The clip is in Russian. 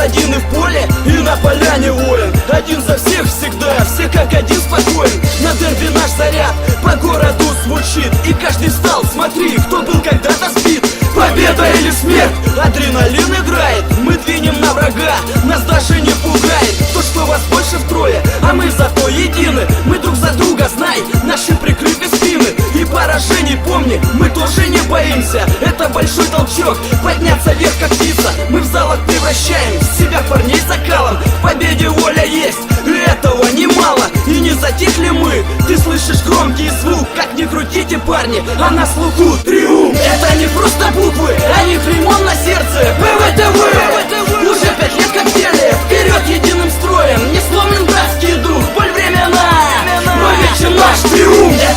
один и в поле, и на поляне воин. Один за всех всегда, все как один спокоен. На дерби наш заряд по городу звучит. И каждый встал, смотри, кто был когда-то спит Победа или смерть, адреналин играет. Мы двинем на врага, нас даже не пугает. То, что вас больше втрое, а мы зато едины. Мы друг за друга, знай, наши прикрыты спины. И поражений помни, мы тоже не боимся. Это большой толчок, подняться вверх как птица. Мы таких мы? Ты слышишь громкий звук, как не крутите, парни, а на слуху триумф. Это не просто буквы, они клеймом на сердце. ПВТВ, Уже пять лет как деле, вперед единым строем. Не сломлен братский дух, боль времена Вовечен наш триумф.